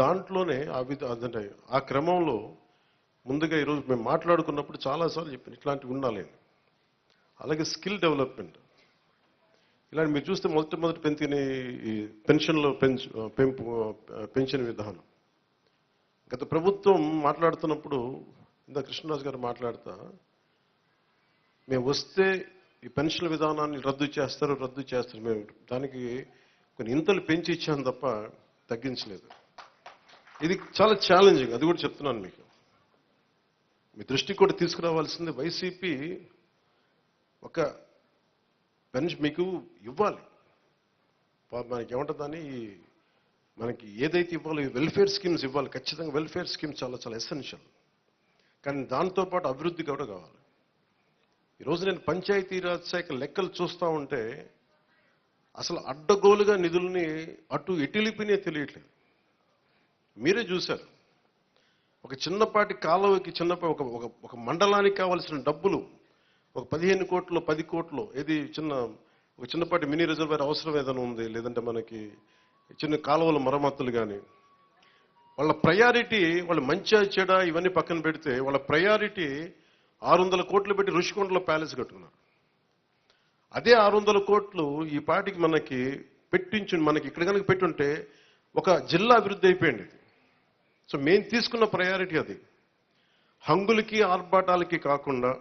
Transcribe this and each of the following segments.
దాంట్లోనే ఆ విధ అదంటే ఆ క్రమంలో ముందుగా ఈరోజు మేము మాట్లాడుకున్నప్పుడు చాలాసార్లు చెప్పాను ఇట్లాంటివి ఉండాలి అలాగే స్కిల్ డెవలప్మెంట్. ఇలాంటి మీరు చూస్తే మొదటి మొదటి పెంచిన ఈ పెన్షన్లో పెంచు పెంపు పెన్షన్ విధానం. గత ప్రభుత్వం మాట్లాడుతున్నప్పుడు ఇందా కృష్ణరాజు గారు మాట్లాడుతా మేము వస్తే ఈ పెన్షన్ విధానాన్ని రద్దు చేస్తారు రద్దు చేస్తారు మేము దానికి కొన్ని ఇంతలు పెంచి ఇచ్చాం తప్ప తగ్గించలేదు. ఇది చాలా ఛాలెంజింగ్ అది కూడా చెప్తున్నాను మీకు. మీ దృష్టికి కూడా తీసుకురావాల్సింది వైసీపీ ఒక బెంచ్ మీకు ఇవ్వాలి. మనకి ఏమంటుందని ఈ మనకి ఏదైతే ఇవ్వాలో వెల్ఫేర్ స్కీమ్స్ ఇవ్వాలి. ఖచ్చితంగా వెల్ఫేర్ స్కీమ్స్ చాలా చాలా ఎసెన్షియల్ కానీ దాంతోపాటు అభివృద్ధి కూడా కావాలి. ఈరోజు నేను పంచాయతీరాజ్ శాఖ లెక్కలు చూస్తూ ఉంటే అసలు అడ్డగోలుగా నిధుల్ని అటు ఎటిలిపినే తెలియట్లేదు. మీరే చూశారు. ఒక చిన్నపాటి కాలువకి చిన్న ఒక ఒక ఒక మండలానికి కావాల్సిన డబ్బులు ఒక పదిహేను కోట్లు పది కోట్లు ఏది చిన్న ఒక చిన్నపాటి మినీ రిజర్వేర్ అవసరం ఏదైనా ఉంది లేదంటే మనకి చిన్న కాలువల మరమ్మతులు కానీ వాళ్ళ ప్రయారిటీ వాళ్ళ మంచి చెడ ఇవన్నీ పక్కన పెడితే వాళ్ళ ప్రయారిటీ ఆరు వందల కోట్లు పెట్టి ఋషికొండలో ప్యాలెస్ కట్టుకున్నారు. అదే ఆరు వందల కోట్లు ఈ పాటికి మనకి పెట్టించు మనకి ఇక్కడ కనుక పెట్టుంటే ఒక జిల్లా అభివృద్ధి అయిపోయింది సో మేము తీసుకున్న ప్రయారిటీ అది. హంగులకి ఆర్భాటాలకి కాకుండా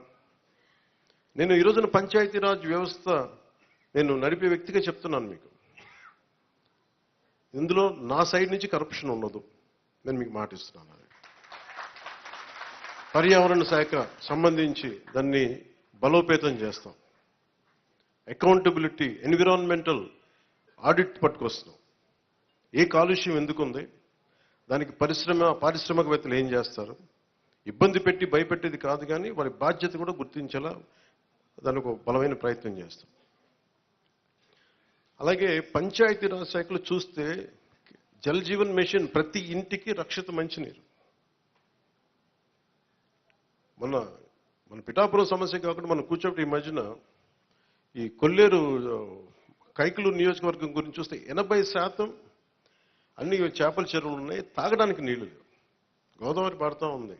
నేను ఈ రోజున పంచాయతీరాజ్ వ్యవస్థ నేను నడిపే వ్యక్తిగా చెప్తున్నాను మీకు. ఇందులో నా సైడ్ నుంచి కరప్షన్ ఉండదు నేను మీకు మాటిస్తున్నాను అది. పర్యావరణ శాఖ సంబంధించి దాన్ని బలోపేతం చేస్తాం. అకౌంటబిలిటీ ఎన్విరాన్మెంటల్ ఆడిట్ పట్టుకొస్తున్నాం. ఏ కాలుష్యం ఎందుకుంది? దానికి పరిశ్రమ పారిశ్రామికవేత్తలు ఏం చేస్తారు? ఇబ్బంది పెట్టి భయపెట్టేది కాదు కానీ వారి బాధ్యత కూడా గుర్తించేలా దానికి ఒక బలమైన ప్రయత్నం చేస్తాం అలాగే పంచాయతీరాజ్ శాఖలు చూస్తే జల్ జీవన్ మిషన్ ప్రతి ఇంటికి రక్షిత మంచినీరు. మన మన పిఠాపురం సమస్య కాకుండా మనం కూర్చోబెట్టి ఈ మధ్యన ఈ కొల్లేరు ఆ, కైకలూరు నియోజకవర్గం గురించి చూస్తే ఎనభై శాతం అన్ని చేపల చెరువులు ఉన్నాయి తాగడానికి నీళ్ళు లేవు. గోదావరి పాడుతూ ఉంది.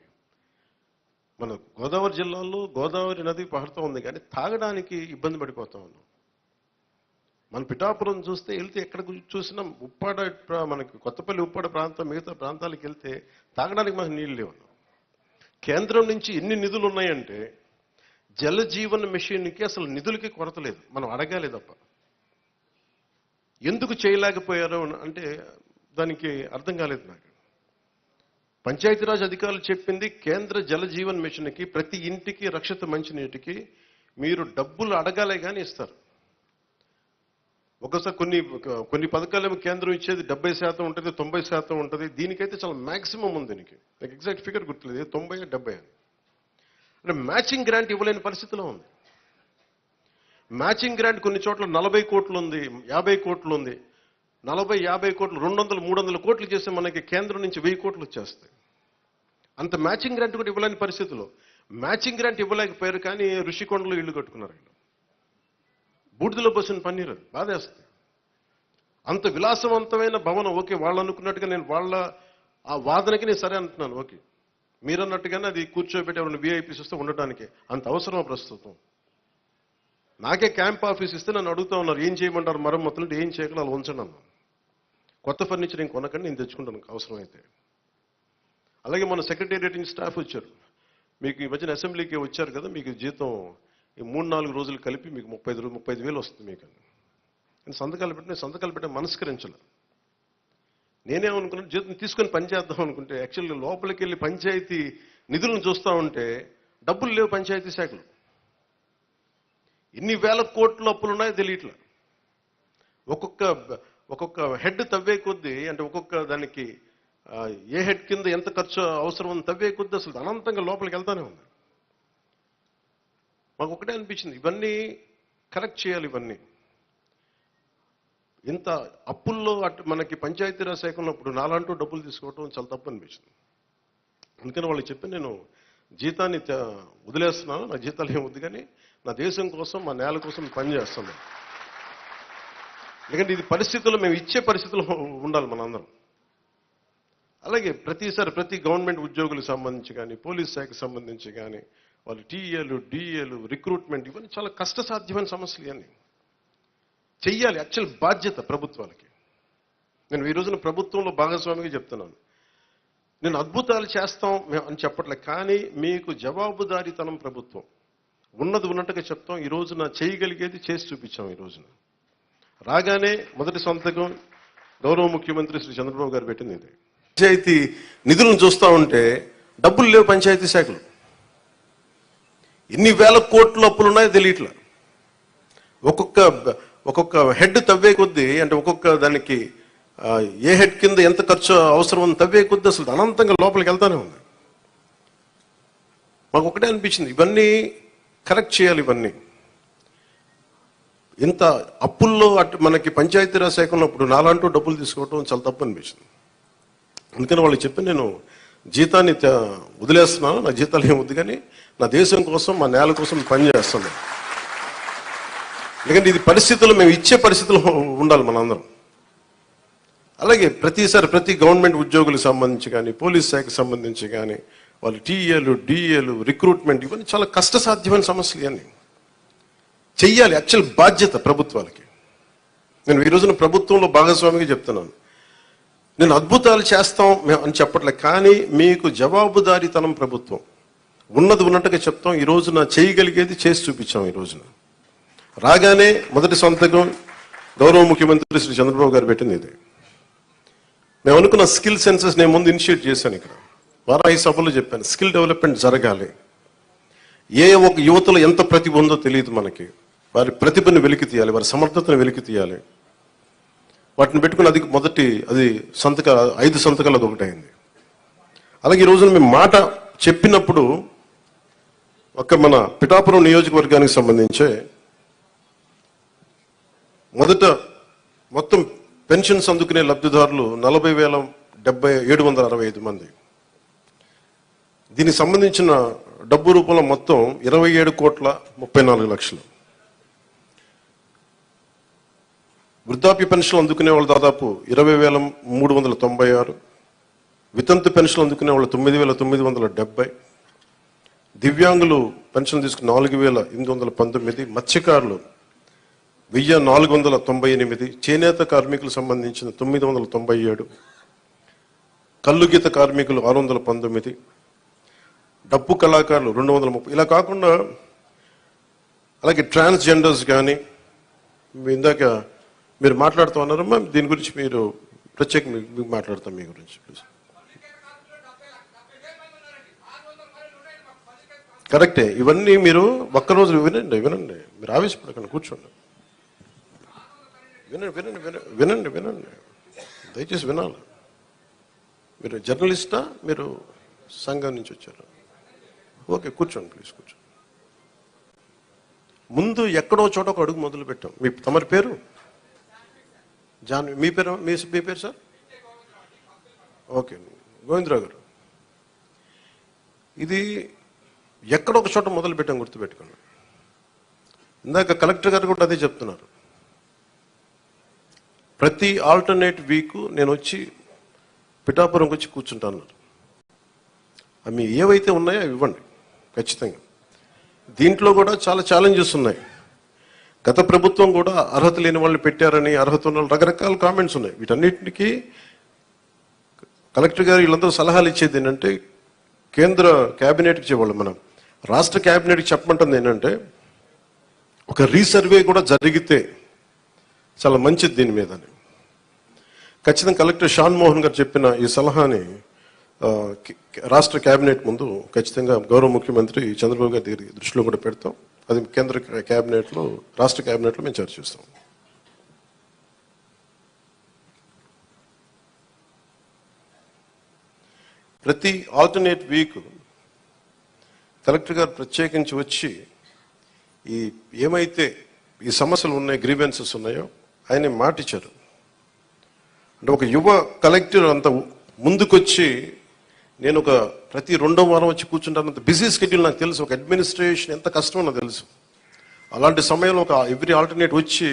మన గోదావరి జిల్లాలో గోదావరి నది పాడుతూ ఉంది కానీ తాగడానికి ఇబ్బంది పడిపోతా ఉన్నాం. మన పిఠాపురం చూస్తే వెళ్తే ఎక్కడ చూసినా ఉప్పాడ మనకి కొత్తపల్లి ఉప్పాడ ప్రాంతం మిగతా ప్రాంతాలకు వెళ్తే తాగడానికి మనకు నీళ్ళు లేవు. కేంద్రం నుంచి ఎన్ని నిధులు ఉన్నాయంటే జల జీవన మిషన్కి అసలు నిధులకి కొరత లేదు. మనం అడగాలి తప్ప. ఎందుకు చేయలేకపోయారు అంటే దానికి అర్థం కాలేదు నాకు. పంచాయతీరాజ్ అధికారులు చెప్పింది కేంద్ర జల జీవన్ మిషన్కి ప్రతి ఇంటికి రక్షిత మంచినీటికి మీరు డబ్బులు అడగాలే కానీ ఇస్తారు. ఒకసారి కొన్ని కొన్ని పథకాలు కేంద్రం ఇచ్చేది డెబ్బై శాతం ఉంటుంది తొంభై శాతం ఉంటుంది. దీనికైతే చాలా మ్యాక్సిమం ఉంది దీనికి. నాకు ఎగ్జాక్ట్ ఫిగర్ గుర్తులేదు తొంభై డెబ్బై అని. అంటే మ్యాచింగ్ గ్రాంట్ ఇవ్వలేని పరిస్థితిలో ఉంది. మ్యాచింగ్ గ్రాంట్ కొన్ని చోట్ల నలభై కోట్లు ఉంది యాభై కోట్లు ఉంది. నలభై యాభై కోట్లు రెండు వందలు మూడు వందల కోట్లు చేస్తే మనకి కేంద్రం నుంచి వెయ్యి కోట్లు వచ్చేస్తాయి. అంత మ్యాచింగ్ గ్రాంట్ కూడా ఇవ్వలేని పరిస్థితిలో. మ్యాచింగ్ గ్రాంట్ ఇవ్వలేకపోయారు కానీ ఋషికొండలో ఇల్లు కట్టుకున్నారు వీళ్ళు బూడిదలో పోసిన పన్నీరు బాధేస్తుంది. అంత విలాసవంతమైన భవనం ఓకే వాళ్ళు అనుకున్నట్టుగా నేను వాళ్ళ ఆ వాదనకి నేను సరే అంటున్నాను ఓకే. మీరు అన్నట్టుగానే అది కూర్చోబెట్టి ఎవరిని వీఐపీస్ వస్తే ఉండటానికి. అంత అవసరం ప్రస్తుతం? నాకే క్యాంప్ ఆఫీస్ ఇస్తే నన్ను అడుగుతా ఉన్నారు ఏం చేయమంటారు? మరమ్మతులు ఏం చేయగలరు? అలా ఉంచండి అన్నాను. కొత్త ఫర్నిచర్ నేను కొనకండి నేను తెచ్చుకుంటాను అవసరమైతే. అలాగే మన సెక్రటేరియట్ స్టాఫ్ వచ్చారు. మీకు ఈ మధ్యన అసెంబ్లీకి వచ్చారు కదా మీకు జీతం ఈ మూడు నాలుగు రోజులు కలిపి మీకు ముప్పై ఐదు ముప్పై ఐదు వేలు వస్తుంది మీకు. నేను సంతకాలు పెట్టి నేను సంతకాలు పెట్టే మనస్కరించలే. నేనేమనుకున్నాను జీతం తీసుకొని పని చేద్దాం అనుకుంటే యాక్చువల్గా లోపలికి వెళ్ళి పంచాయతీ నిధులను చూస్తూ ఉంటే డబ్బులు లేవు పంచాయతీ శాఖలు. ఎన్ని వేల కోట్ల అప్పులు ఉన్నాయో తెలియట్లే. ఒక్కొక్క ఒక్కొక్క హెడ్ తవ్వే కొద్దీ అంటే ఒక్కొక్క దానికి ఏ హెడ్ కింద ఎంత ఖర్చు అవసరం ఉంది తవ్వే కొద్దీ అసలు అనంతంగా లోపలికి వెళ్తానే ఉంది. మాకు ఒకటే అనిపించింది ఇవన్నీ కరెక్ట్ చేయాలి ఇవన్నీ. ఇంత అప్పుల్లో అటు మనకి పంచాయతీరాజ్ శాఖ ఉన్నప్పుడు నాలంటూ డబ్బులు తీసుకోవటం చాలా తప్పు అనిపించింది. అందుకని వాళ్ళకి చెప్పి నేను జీతాన్ని వదిలేస్తున్నాను నా జీతాలు ఏం వద్దు కానీ నా దేశం కోసం మా నేల కోసం పని చేస్తాను ఎందుకంటే ఇది పరిస్థితుల్లో మేము ఇచ్చే పరిస్థితుల్లో ఉండాలి మనందరం. అలాగే ప్రతిసారి ప్రతి గవర్నమెంట్ ఉద్యోగులకు సంబంధించి కానీ పోలీస్ శాఖకు సంబంధించి కానీ వాళ్ళు టీఏలు డిఏలు రిక్రూట్మెంట్ ఇవన్నీ చాలా కష్టసాధ్యమైన సమస్యలు ఇవన్నీ. చెయ్యాలి యాక్చువల్ బాధ్యత ప్రభుత్వాలకి. నేను ఈ రోజున ప్రభుత్వంలో భాగస్వామిగా చెప్తున్నాను. నేను అద్భుతాలు చేస్తాం మేము అని చెప్పట్లే కానీ మీకు జవాబుదారీతనం ప్రభుత్వం. ఉన్నది ఉన్నట్టుగా చెప్తాం. ఈ రోజున చేయగలిగేది చేసి చూపించాం ఈ రోజున. రాగానే మొదటి సంతకం గౌరవ ముఖ్యమంత్రి శ్రీ చంద్రబాబు గారు పెట్టింది ఇది పంచాయతీ నిధులను చూస్తా ఉంటే డబ్బులు లేవు పంచాయతీ శాఖలు. ఎన్ని వేల కోట్ల అప్పులు ఉన్నాయో తెలియట్లా. ఒక్కొక్క ఒక్కొక్క హెడ్ తవ్వే కొద్దీ అంటే ఒక్కొక్క దానికి ఏ హెడ్ కింద ఎంత ఖర్చు అవసరం ఉంది తవ్వే కొద్దీ అసలు అనంతంగా లోపలికి వెళ్తానే ఉంది. మాకు ఒకటే అనిపించింది ఇవన్నీ కరెక్ట్ చేయాలి ఇవన్నీ. ఇంత అప్పుల్లో అటు మనకి పంచాయతీరాజ్ శాఖ ఉన్నప్పుడు నాలంటూ డబ్బులు తీసుకోవటం చాలా తప్పు అనిపించింది. అందుకని వాళ్ళు చెప్పి నేను జీతాన్ని వదిలేస్తున్నాను నా జీతాలు ఏమి వద్దు కానీ నా దేశం కోసం మా నేల కోసం పని ఎందుకంటే ఇది పరిస్థితులు మేము ఇచ్చే పరిస్థితులు ఉండాలి మనందరం. అలాగే ప్రతిసారి ప్రతి గవర్నమెంట్ ఉద్యోగులకు సంబంధించి కానీ పోలీస్ శాఖకు సంబంధించి కానీ వాళ్ళు టీఏలు డిఏలు రిక్రూట్మెంట్ ఇవన్నీ చాలా కష్టసాధ్యమైన సమస్యలు ఇవన్నీ. చెయ్యాలి యాక్చువల్ బాధ్యత ప్రభుత్వాలకి నేను ఈ రోజున ప్రభుత్వంలో భాగస్వామిగా చెప్తున్నాను. నేను అద్భుతాలు చేస్తాం మేము అని చెప్పట్లే కానీ మీకు జవాబుదారీతనం ప్రభుత్వం. ఉన్నది ఉన్నట్టుగా చెప్తాం ఈ రోజున చేయగలిగేది చేసి చూపించాం ఈ రోజున. రాగానే మొదటి సంతకం గౌరవ ముఖ్యమంత్రి శ్రీ చంద్రబాబు గారు పెట్టింది ఇది. మేము అనుకున్న స్కిల్ సెన్సెస్ నేను ముందు ఇనిషియేట్ చేశాను ఇక్కడ. వారాయి సభలో చెప్పాను స్కిల్ డెవలప్మెంట్ జరగాలి. ఏ ఒక యువతలో ఎంత ప్రతిభ ఉందో తెలియదు మనకి. వారి ప్రతిభను వెలికి తీయాలి వారి సమర్థతను వెలికి తీయాలి. వాటిని పెట్టుకుని అది మొదటి అది సంతక ఐదు సంతకాలు అది ఒకటైంది. అలాగే ఈ రోజున మేము మాట చెప్పినప్పుడు ఒక మన పిఠాపురం నియోజకవర్గానికి సంబంధించే మొదట మొత్తం పెన్షన్స్ అందుకునే లబ్ధిదారులు నలభై వేల డెబ్బై ఏడు వందల అరవై ఐదు మంది. దీనికి సంబంధించిన డబ్బు రూపంలో మొత్తం ఇరవై ఏడు కోట్ల ముప్పై నాలుగు లక్షలు. వృద్ధాప్య పెన్షన్లు అందుకునే వాళ్ళు దాదాపు ఇరవై వేల మూడు వందల తొంభై ఆరు వితంతు పెన్షన్లు అందుకునే వాళ్ళు తొమ్మిది వేల తొమ్మిది వందల డెబ్బై దివ్యాంగులు పెన్షన్ తీసుకుని నాలుగు వేల ఎనిమిది వందల పంతొమ్మిది మత్స్యకారులు వెయ్యి నాలుగు వందల తొంభై ఎనిమిది చేనేత కార్మికులకు సంబంధించిన తొమ్మిది వందల తొంభై ఏడు కల్లుగీత కార్మికులు ఆరు వందల పంతొమ్మిది డప్పు కళాకారులు రెండు వందల ముప్పై ఇలా కాకుండా అలాగే ట్రాన్స్జెండర్స్ కానీ ఇందాక మీరు మాట్లాడుతూ ఉన్నారమ్మా దీని గురించి మీరు ప్రత్యేక మీకు మాట్లాడతాం మీ గురించి ప్లీజ్ కరెక్టే. ఇవన్నీ మీరు ఒక్కరోజు వినండి వినండి. మీరు ఆవేశపడకండి కూర్చోండి. వినండి వినండి వినండి వినండి వినండి. దయచేసి వినాలి. మీరు జర్నలిస్టా? మీరు సంఘం నుంచి వచ్చారు? ఓకే కూర్చోండి ప్లీజ్ కూర్చోండి. ముందు ఎక్కడో చోట ఒక అడుగు మొదలు పెట్టాం మీ తమరి పేరు? జాన్ మీ పేరు మీ మీ పేరు సార్? ఓకే గోవిందరావు గారు. ఇది ఎక్కడ ఒక చోట మొదలు పెట్టాం గుర్తుపెట్టుకోండి. ఇందాక కలెక్టర్ గారు కూడా అదే చెప్తున్నారు. ప్రతి ఆల్టర్నేట్ వీక్ నేను వచ్చి పిఠాపురంకి వచ్చి కూర్చుంటాను అవి ఏవైతే ఉన్నాయో అవి ఇవ్వండి ఖచ్చితంగా. దీంట్లో కూడా చాలా ఛాలెంజెస్ ఉన్నాయి. గత ప్రభుత్వం కూడా అర్హత లేని వాళ్ళు పెట్టారని అర్హత ఉన్న రకరకాల కామెంట్స్ ఉన్నాయి. వీటన్నిటికీ కలెక్టర్ గారు వీళ్ళందరూ సలహాలు ఇచ్చేది ఏంటంటే కేంద్ర క్యాబినెట్కి ఇచ్చేవాళ్ళు మనం. రాష్ట్ర క్యాబినెట్కి చెప్పమంటుంది ఏంటంటే ఒక రీసర్వే కూడా జరిగితే చాలా మంచిది దీని మీద ఖచ్చితంగా కలెక్టర్ షాన్ మోహన్ గారు చెప్పిన ఈ సలహాని రాష్ట్ర కేబినెట్ ముందు ఖచ్చితంగా గౌరవ ముఖ్యమంత్రి చంద్రబాబు గారి దగ్గర దృష్టిలో కూడా పెడతాం. అది కేంద్ర క్యాబినెట్లో రాష్ట్ర క్యాబినెట్లో మేము చర్చిస్తాం ప్రతి ఆల్టర్నేట్ వీక్ కలెక్టర్ గారు ప్రత్యేకించి వచ్చి ఈ ఏమైతే ఈ సమస్యలు ఉన్నాయి గ్రీవెన్సెస్ ఉన్నాయో ఆయన మాటిచ్చారు. అంటే ఒక యువ కలెక్టర్ అంత ముందుకొచ్చి నేను ఒక ప్రతి రెండో వారం వచ్చి కూర్చుంటానంత బిజీ స్కెడ్యూల్ నాకు తెలుసు. ఒక అడ్మినిస్ట్రేషన్ ఎంత కష్టమో నాకు తెలుసు. అలాంటి సమయంలో ఒక ఎవ్రీ ఆల్టర్నేట్ వచ్చి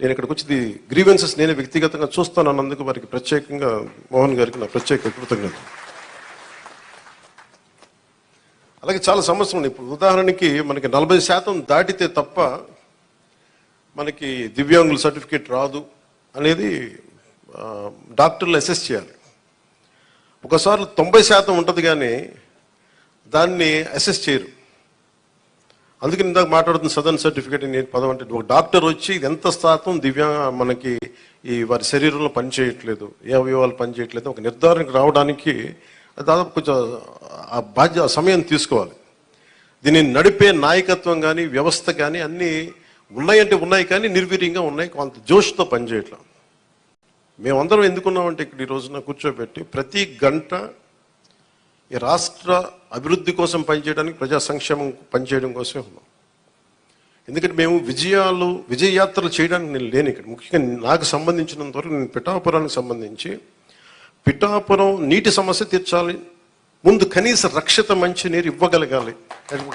నేను ఇక్కడికి వచ్చి గ్రీవెన్సెస్ నేనే వ్యక్తిగతంగా చూస్తాను అన్నందుకు వారికి ప్రత్యేకంగా మోహన్ గారికి నా ప్రత్యేక కృతజ్ఞత అలాగే చాలా సమస్యలు ఉన్నాయి ఇప్పుడు ఉదాహరణకి మనకి నలభై శాతం దాటితే తప్ప మనకి దివ్యాంగుల సర్టిఫికేట్ రాదు అనేది డాక్టర్లు అసెస్ చేయాలి. ఒకసారి తొంభై శాతం ఉంటుంది కానీ దాన్ని అసెస్ చేయరు. అందుకని ఇందాక మాట్లాడుతున్న సదన్ సర్టిఫికేట్ నేను పదం అంటే ఒక డాక్టర్ వచ్చి ఇది ఎంత శాతం దివ్యా మనకి ఈ వారి శరీరంలో పనిచేయట్లేదు ఏ అవయవాలు పనిచేయట్లేదు ఒక నిర్ధారణకు రావడానికి దాదాపు కొంచెం ఆ బాధ్య సమయం తీసుకోవాలి. దీన్ని నడిపే నాయకత్వం కానీ వ్యవస్థ కానీ అన్నీ ఉన్నాయంటే ఉన్నాయి కానీ నిర్వీర్యంగా ఉన్నాయి. కొంత జోష్తో పనిచేయట్లేదు మేమందరం ఎందుకున్నామంటే ఇక్కడ ఈ రోజున కూర్చోబెట్టి ప్రతి గంట ఈ రాష్ట్ర అభివృద్ధి కోసం పనిచేయడానికి ప్రజా సంక్షేమం పనిచేయడం కోసమే ఉన్నాం. ఎందుకంటే మేము విజయాలు విజయయాత్రలు చేయడానికి నేను లేను ఇక్కడ. ముఖ్యంగా నాకు సంబంధించినంత వరకు నేను పిఠాపురానికి సంబంధించి పిఠాపురం నీటి సమస్య తీర్చాలి ముందు కనీస రక్షిత మంచి నీరు ఇవ్వగలగాలి.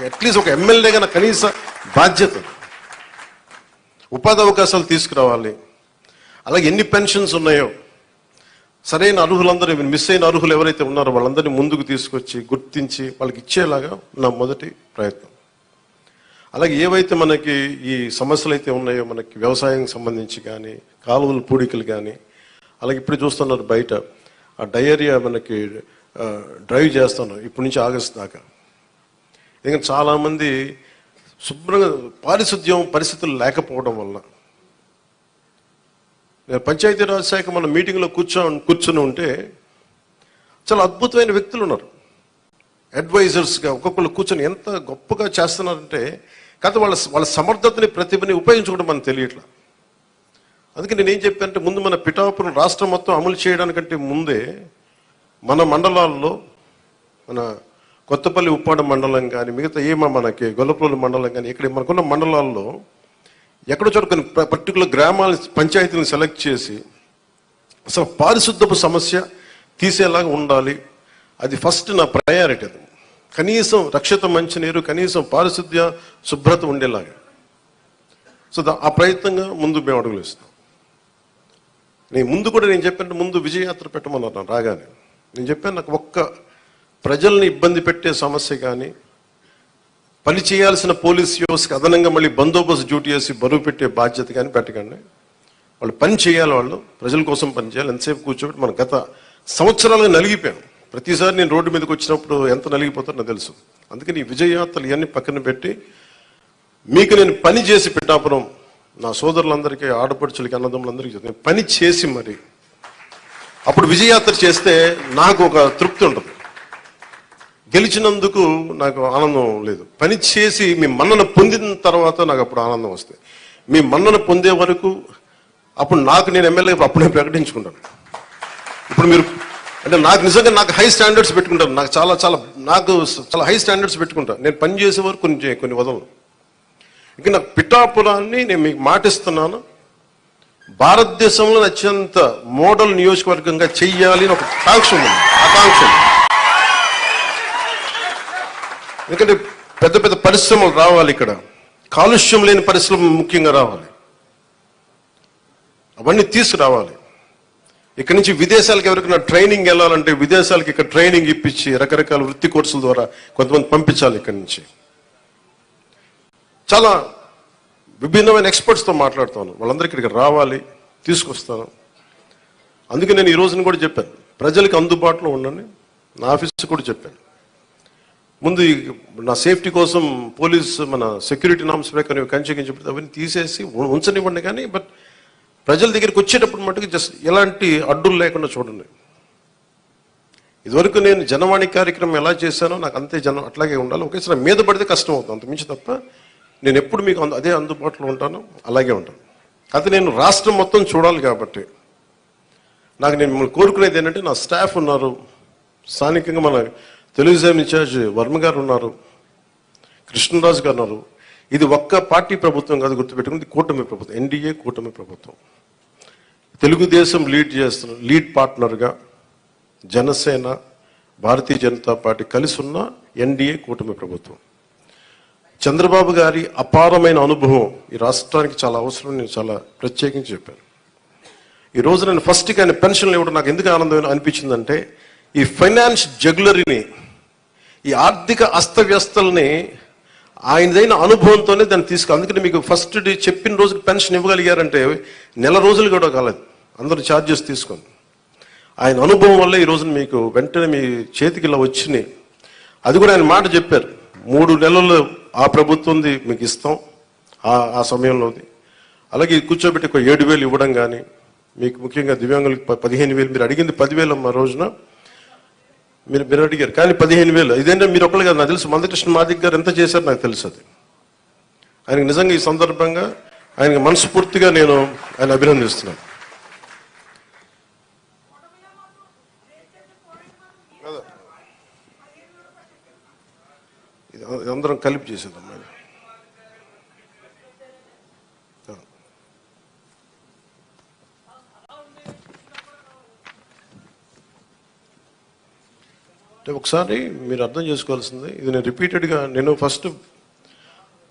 అట్లీస్ట్ ఒక ఎమ్మెల్యేగా కనీస బాధ్యత. ఉపాధి అవకాశాలు తీసుకురావాలి. అలాగే ఎన్ని పెన్షన్స్ ఉన్నాయో. సరైన అర్హులందరూ మిస్ అయిన అర్హులు ఎవరైతే ఉన్నారో వాళ్ళందరినీ ముందుకు తీసుకొచ్చి గుర్తించి వాళ్ళకి ఇచ్చేలాగా నా మొదటి ప్రయత్నం. అలాగే ఏవైతే మనకి ఈ సమస్యలు అయితే ఉన్నాయో మనకి వ్యవసాయం సంబంధించి కానీ కాలువలు పూడికలు కానీ అలాగే ఇప్పుడు చూస్తున్నారు బయట ఆ డయేరియా మనకి డ్రైవ్ చేస్తున్నారు ఇప్పటి నుంచి ఆగస్ట్ దాకా. ఎందుకంటే చాలామంది శుభ్రంగా పారిశుద్ధ్యం పరిస్థితులు లేకపోవడం వల్ల నేను పంచాయతీరాజ్ శాఖ మన మీటింగ్లో కూర్చో కూర్చుని ఉంటే చాలా అద్భుతమైన వ్యక్తులు ఉన్నారు. అడ్వైజర్స్గా ఒక్కొక్కరు కూర్చొని ఎంత గొప్పగా చేస్తున్నారంటే కాదు వాళ్ళ వాళ్ళ సమర్థతని ప్రతిభని ఉపయోగించుకోవడం మనకు తెలియట్లా. అందుకే నేను ఏం చెప్పానంటే ముందు మన పిఠాపురం రాష్ట్రం మొత్తం అమలు చేయడానికంటే ముందే మన మండలాల్లో మన కొత్తపల్లి ఉప్పాడ మండలం కానీ మిగతా ఏమో మనకి గొల్లపల్లి మండలం కానీ ఇక్కడ మనకున్న మండలాల్లో ఎక్కడో చోట కొన్ని పర్టికులర్ గ్రామాల పంచాయతీలను సెలెక్ట్ చేసి అసలు పారిశుద్ధపు సమస్య తీసేలాగా ఉండాలి. అది ఫస్ట్ నా ప్రయారిటీ అది. కనీసం రక్షిత మంచినీరు కనీసం పారిశుద్ధ్య శుభ్రత ఉండేలాగా. సో దా- ఆ ప్రయత్నంగా ముందు మేము అడుగులు ఇస్తాం నేను ముందు కూడా నేను చెప్పాను ముందు విజయయాత్ర పెట్టమన్నారు రాగానే. నేను చెప్పాను నాకు ఒక్క ప్రజల్ని ఇబ్బంది పెట్టే సమస్య కానీ పని చేయాల్సిన పోలీస్ వ్యవస్థకి అదనంగా మళ్ళీ బందోబస్తు డ్యూటీ చేసి బరువు పెట్టే బాధ్యత కానీ పెట్టకండి. వాళ్ళు పని చేయాలి వాళ్ళు ప్రజల కోసం పని చేయాలి ఎంతసేపు కూర్చోబెట్టి మన గత సంవత్సరాలుగా నలిగిపోయాం. ప్రతిసారి నేను రోడ్డు మీదకి వచ్చినప్పుడు ఎంత నలిగిపోతారో నాకు తెలుసు. అందుకని ఈ విజయయాత్రలు ఇవన్నీ పక్కన పెట్టి మీకు నేను పని చేసి పిఠాపురం నా సోదరులందరికీ ఆడపడుచులకి అన్నదమ్ములందరికీ చెప్తాను. పని చేసి మరి. అప్పుడు విజయయాత్ర చేస్తే నాకు ఒక తృప్తి ఉంటుంది. గెలిచినందుకు నాకు ఆనందం లేదు. పని చేసి మీ మన్నన పొందిన తర్వాత నాకు అప్పుడు ఆనందం వస్తుంది మీ మన్నన పొందే వరకు అప్పుడు నాకు నేను ఎమ్మెల్యే అప్పుడే ప్రకటించుకుంటాను. ఇప్పుడు మీరు అంటే నాకు నిజంగా నాకు హై స్టాండర్డ్స్ పెట్టుకుంటాను నాకు చాలా చాలా నాకు చాలా హై స్టాండర్డ్స్ పెట్టుకుంటాను నేను పని చేసే వరకు కొన్ని కొన్ని వదలను. ఇంకా నాకు పిఠాపురాన్ని నేను మీకు మాటిస్తున్నాను. భారతదేశంలో అత్యంత మోడల్ నియోజకవర్గంగా చెయ్యాలి అని ఒక కాంక్ష ఉంది. ఆకాంక్ష ఉంది. ఎందుకంటే పెద్ద పెద్ద పరిశ్రమలు రావాలి ఇక్కడ. కాలుష్యం లేని పరిశ్రమ ముఖ్యంగా రావాలి. అవన్నీ తీసుకురావాలి. ఇక్కడ నుంచి విదేశాలకు ఎవరికైనా ట్రైనింగ్ వెళ్ళాలంటే విదేశాలకు ఇక్కడ ట్రైనింగ్ ఇప్పించి రకరకాల వృత్తి కోర్సుల ద్వారా కొంతమంది పంపించాలి ఇక్కడి నుంచి. చాలా విభిన్నమైన ఎక్స్పర్ట్స్తో మాట్లాడుతాను. వాళ్ళందరికీ ఇక్కడికి రావాలి తీసుకొస్తాను. అందుకే నేను ఈ రోజున కూడా చెప్పాను. ప్రజలకు అందుబాటులో ఉండండి. నా ఆఫీస్ కూడా చెప్పాను. ముందు నా సేఫ్టీ కోసం పోలీస్ మన సెక్యూరిటీ నామ్స్ ప్రకారం కంచెకించి అవన్నీ తీసేసి ఉంచనివ్వండి కానీ బట్ ప్రజల దగ్గరికి వచ్చేటప్పుడు మటుకు జస్ట్ ఎలాంటి అడ్డులు లేకుండా చూడండి. ఇదివరకు నేను జనవాణి కార్యక్రమం ఎలా చేశానో నాకు అంతే జనం అట్లాగే ఉండాలి. ఒకేసారి మీద పడితే కష్టం అవుతుంది అంత మించి తప్ప నేను ఎప్పుడు మీకు అందు- అదే అందుబాటులో ఉంటాను అలాగే ఉంటాను. అయితే నేను రాష్ట్రం మొత్తం చూడాలి కాబట్టి నాకు నేను మిమ్మల్ని కోరుకునేది ఏంటంటే నా స్టాఫ్ ఉన్నారు. స్థానికంగా మన తెలుగుదేశం ఇన్ఛార్జ్ వర్మ గారు ఉన్నారు కృష్ణరాజు గారు ఉన్నారు. ఇది ఒక్క పార్టీ ప్రభుత్వం కాదు గుర్తుపెట్టుకుంది కూటమి ప్రభుత్వం ఎన్డీఏ కూటమి ప్రభుత్వం. తెలుగుదేశం లీడ్ చేస్తున్న లీడ్ పార్ట్నర్గా జనసేన భారతీయ జనతా పార్టీ కలిసి ఉన్న ఎన్డీఏ కూటమి ప్రభుత్వం. చంద్రబాబు గారి అపారమైన అనుభవం ఈ రాష్ట్రానికి చాలా అవసరం నేను చాలా ప్రత్యేకించి చెప్పాను. ఈ రోజు నేను ఫస్ట్కి ఆయన పెన్షన్లు ఇవ్వడం నాకు ఎందుకు ఆనందం అనిపించిందంటే ఈ ఫైనాన్స్ జగ్యులరీని ఈ ఆర్థిక అస్తవ్యస్తల్ని ఆయనదైన అనుభవంతోనే దాన్ని తీసుకు అందుకని మీకు ఫస్ట్ డే చెప్పిన రోజుకి పెన్షన్ ఇవ్వగలిగారంటే నెల రోజులు కూడా కాలేదు. అందరూ ఛార్జెస్ తీసుకొని ఆయన అనుభవం వల్ల ఈ రోజున మీకు వెంటనే మీ చేతికి ఇలా వచ్చినాయి. అది కూడా ఆయన మాట చెప్పారు. మూడు నెలలు ఆ ప్రభుత్వంది మీకు ఇస్తాం. ఆ ఆ సమయంలోది అలాగే కూర్చోబెట్టి ఒక ఏడు వేలు ఇవ్వడం కానీ మీకు ముఖ్యంగా దివ్యాంగులకు పదిహేను వేలు మీరు అడిగింది పదివేలు అమ్మ రోజున. మీరు మీరు అడిగారు. కానీ పదిహేను వేలు. ఇదేంటే మీరు ఒకళ్ళు కాదు. నాకు తెలుసు. మందకృష్ణ మాదిక్ గారు ఎంత చేశారు నాకు తెలుసు అది. ఆయనకి నిజంగా ఈ సందర్భంగా ఆయనకి మనస్ఫూర్తిగా నేను ఆయన అభినందిస్తున్నాను. ఇది అందరం కలిపి చేసేద్దాం. అంటే ఒకసారి మీరు అర్థం చేసుకోవాల్సింది ఇది నేను రిపీటెడ్గా నేను ఫస్ట్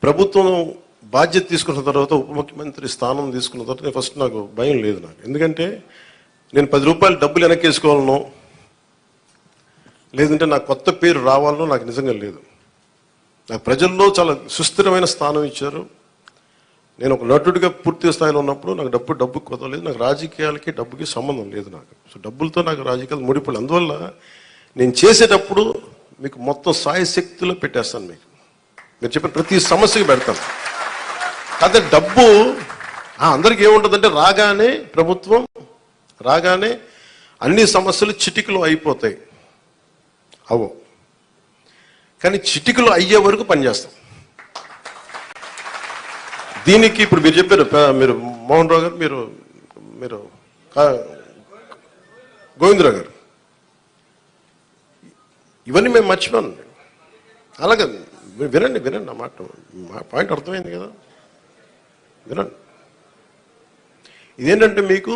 ప్రభుత్వం బాధ్యత తీసుకున్న తర్వాత ఉప ముఖ్యమంత్రి స్థానం తీసుకున్న తర్వాత నేను ఫస్ట్ నాకు భయం లేదు నాకు. ఎందుకంటే నేను పది రూపాయలు డబ్బులు వెనక్కేసుకోవాలనో లేదంటే నాకు కొత్త పేరు రావాలనో నాకు నిజంగా లేదు. నాకు ప్రజల్లో చాలా సుస్థిరమైన స్థానం ఇచ్చారు. నేను ఒక నటుడిగా పూర్తి స్థాయిలో ఉన్నప్పుడు నాకు డబ్బు డబ్బు కుదరలేదు. నాకు రాజకీయాలకి డబ్బుకి సంబంధం లేదు నాకు. సో డబ్బులతో నాకు రాజకీయాలు ముడిపడి అందువల్ల నేను చేసేటప్పుడు మీకు మొత్తం సాయ శక్తిలో పెట్టేస్తాను మీకు. మీరు చెప్పిన ప్రతి సమస్యకి పెడతాను. కాకపోతే డబ్బు అందరికి ఏముంటుందంటే రాగానే ప్రభుత్వం రాగానే అన్ని సమస్యలు చిటికలో అయిపోతాయి. అవు. కానీ చిటికలో అయ్యే వరకు పనిచేస్తాం. దీనికి ఇప్పుడు మీరు చెప్పారు మీరు మోహన్ రావు గారు మీరు మీరు కా- గోవిందరావు గారు. ఇవన్నీ మేము మర్చిపోను అలాగే వినండి వినండి నా మాట మా పాయింట్ అర్థమైంది కదా? వినండి. ఇదేంటంటే మీకు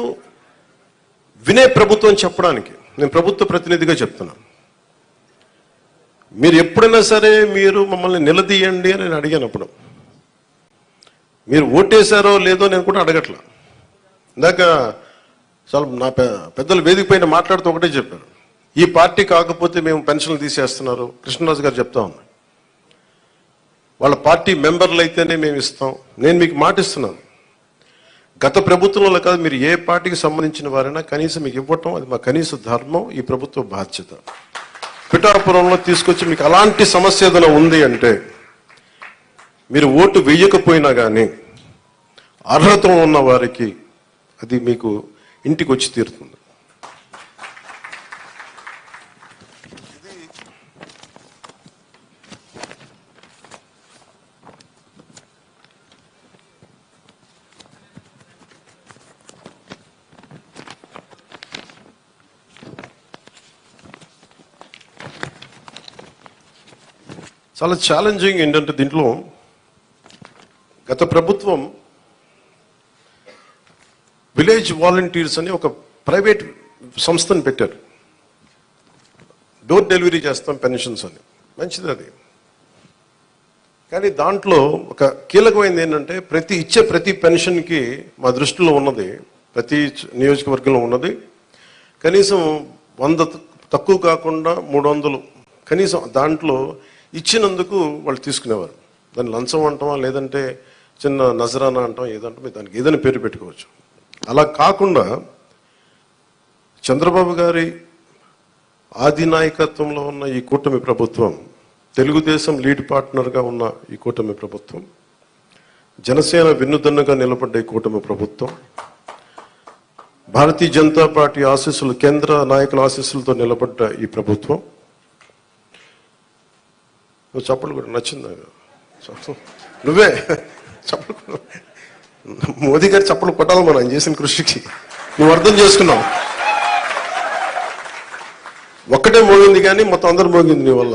వినే ప్రభుత్వం చెప్పడానికి నేను ప్రభుత్వ ప్రతినిధిగా చెప్తున్నాను మీరు ఎప్పుడైనా సరే మీరు మమ్మల్ని నిలదీయండి అని నేను అడిగినప్పుడు మీరు ఓటేశారో లేదో నేను కూడా అడగట్లా. ఇందాక చాలా నా పెద్దలు వేదిక పైన మాట్లాడుతూ ఒకటే చెప్పారు. ఈ పార్టీ కాకపోతే మేము పెన్షన్లు తీసేస్తున్నారు. కృష్ణరాజు గారు చెప్తా ఉన్నారు వాళ్ళ పార్టీ మెంబర్లు అయితేనే మేము ఇస్తాం. నేను మీకు మాటిస్తున్నాను గత ప్రభుత్వంలో కాదు మీరు ఏ పార్టీకి సంబంధించిన వారైనా కనీసం మీకు ఇవ్వటం అది మా కనీస ధర్మం ఈ ప్రభుత్వ బాధ్యత. పిఠాపురంలో తీసుకొచ్చి మీకు అలాంటి సమస్య ఏదైనా ఉంది అంటే మీరు ఓటు వేయకపోయినా కానీ అర్హత ఉన్న వారికి అది మీకు ఇంటికి వచ్చి తీరుతుంది. చాలా ఛాలెంజింగ్ ఏంటంటే దీంట్లో గత ప్రభుత్వం విలేజ్ వాలంటీర్స్ అని ఒక ప్రైవేట్ సంస్థను పెట్టారు. డోర్ డెలివరీ చేస్తాం పెన్షన్స్ అని. మంచిది అది. కానీ దాంట్లో ఒక కీలకమైనది ఏంటంటే ప్రతి ఇచ్చే ప్రతి పెన్షన్కి మా దృష్టిలో ఉన్నది ప్రతి నియోజకవర్గంలో ఉన్నది కనీసం వంద తక్కువ కాకుండా మూడు వందలు కనీసం దాంట్లో ఇచ్చినందుకు వాళ్ళు తీసుకునేవారు. దాన్ని లంచం అంటామా లేదంటే చిన్న నజరానా అంటాం ఏదంటే మీరు దానికి ఏదైనా పేరు పెట్టుకోవచ్చు. అలా కాకుండా చంద్రబాబు గారి ఆదినాయకత్వంలో ఉన్న ఈ కూటమి ప్రభుత్వం తెలుగుదేశం లీడ్ పార్ట్నర్గా ఉన్న ఈ కూటమి ప్రభుత్వం జనసేన వెన్నుదన్నుగా నిలబడ్డ ఈ కూటమి ప్రభుత్వం భారతీయ జనతా పార్టీ ఆశీస్సులు కేంద్ర నాయకుల ఆశీస్సులతో నిలబడ్డ ఈ ప్రభుత్వం నువ్వు చప్పట్లు కూడా నచ్చింది? నాకు. నువ్వే. చప్పట్లు మోదీ గారు చప్పట్లు కొట్టాలి మనం చేసిన కృషికి. నువ్వు అర్థం చేసుకున్నావు. ఒక్కటే మోగింది కానీ మొత్తం అందరు మోగింది నీ వల్ల.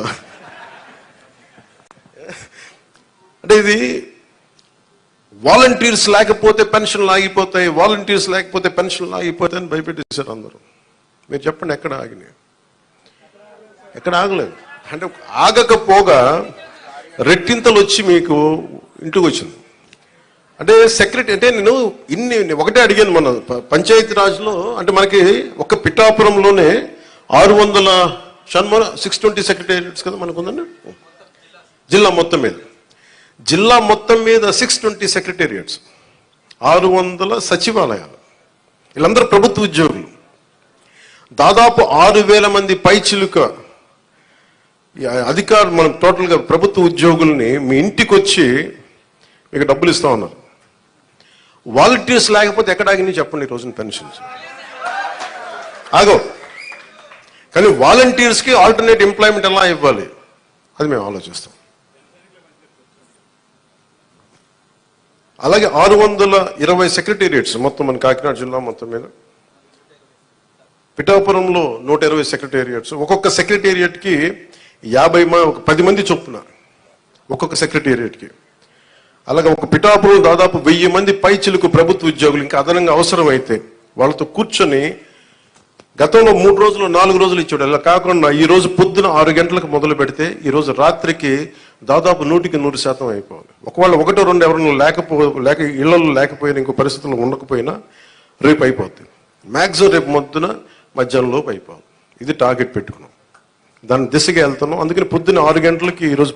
అంటే ఇది వాలంటీర్స్ లేకపోతే పెన్షన్లు ఆగిపోతాయి వాలంటీర్స్ లేకపోతే పెన్షన్లు ఆగిపోతాయి అని భయపెట్టేశారు అందరూ. మీరు చెప్పండి ఎక్కడ ఆగినాయి? ఎక్కడ ఆగలేదు. అంటే ఆగకపోగా రెట్టింతలు వచ్చి మీకు ఇంటికి వచ్చింది అంటే సెక్రటరీ అంటే నేను ఇన్ని ఒకటే అడిగాను మన పంచాయతీ రాజ్లో అంటే మనకి ఒక పిఠాపురంలోనే ఆరు వందల షణ్మన సిక్స్ ట్వంటీ సెక్రటేరియట్స్ కదా మనకు ఉందండి జిల్లా మొత్తం మీద. జిల్లా మొత్తం మీద సిక్స్ ట్వంటీ సెక్రటేరియట్స్ ఆరు వందల సచివాలయాలు వీళ్ళందరూ ప్రభుత్వ ఉద్యోగులు. దాదాపు ఆరు వేల మంది పైచిలుక అధికారులు మనం టోటల్గా ప్రభుత్వ ఉద్యోగుల్ని మీ ఇంటికి వచ్చి మీకు డబ్బులు ఇస్తా ఉన్నారు. వాలంటీర్స్ లేకపోతే ఎక్కడ ఆగింది చెప్పండి ఈ రోజున పెన్షన్స్. ఆగో. కానీ వాలంటీర్స్కి ఆల్టర్నేట్ ఎంప్లాయ్మెంట్ ఎలా ఇవ్వాలి? అది మేము ఆలోచిస్తాం. అలాగే ఆరు వందల ఇరవై సెక్రటేరియట్స్ మొత్తం మన కాకినాడ జిల్లా మొత్తం మీద. పిఠాపురంలో నూట ఇరవై సెక్రటేరియట్స్. ఒక్కొక్క సెక్రటేరియట్కి యాభై మ ఒక పది మంది చొప్పున ఒక్కొక్క సెక్రటేరియట్కి. అలాగే ఒక పిఠాపురం దాదాపు వెయ్యి మంది పైచిలకు ప్రభుత్వ ఉద్యోగులు ఇంకా అదనంగా అవసరమైతే వాళ్ళతో కూర్చొని గతంలో మూడు రోజులు నాలుగు రోజులు ఇచ్చాడు అలా కాకుండా ఈ రోజు పొద్దున ఆరు గంటలకు మొదలు పెడితే ఈ రోజు రాత్రికి దాదాపు నూటికి నూరు శాతం అయిపోవాలి. ఒకవేళ ఒకటో రెండు ఎవరైనా లేకపో లేక ఇళ్ళలో లేకపోయినా ఇంకో పరిస్థితుల్లో ఉండకపోయినా రేపు అయిపోతుంది మ్యాక్సిమం రేపు మొద్దున మధ్యాహ్నం లోపు అయిపోవాలి. ఇది టార్గెట్ పెట్టుకున్నాం. దాని దిశగా వెళ్తున్నాం. అందుకని పొద్దున్న ఆరు గంటలకి ఈరోజు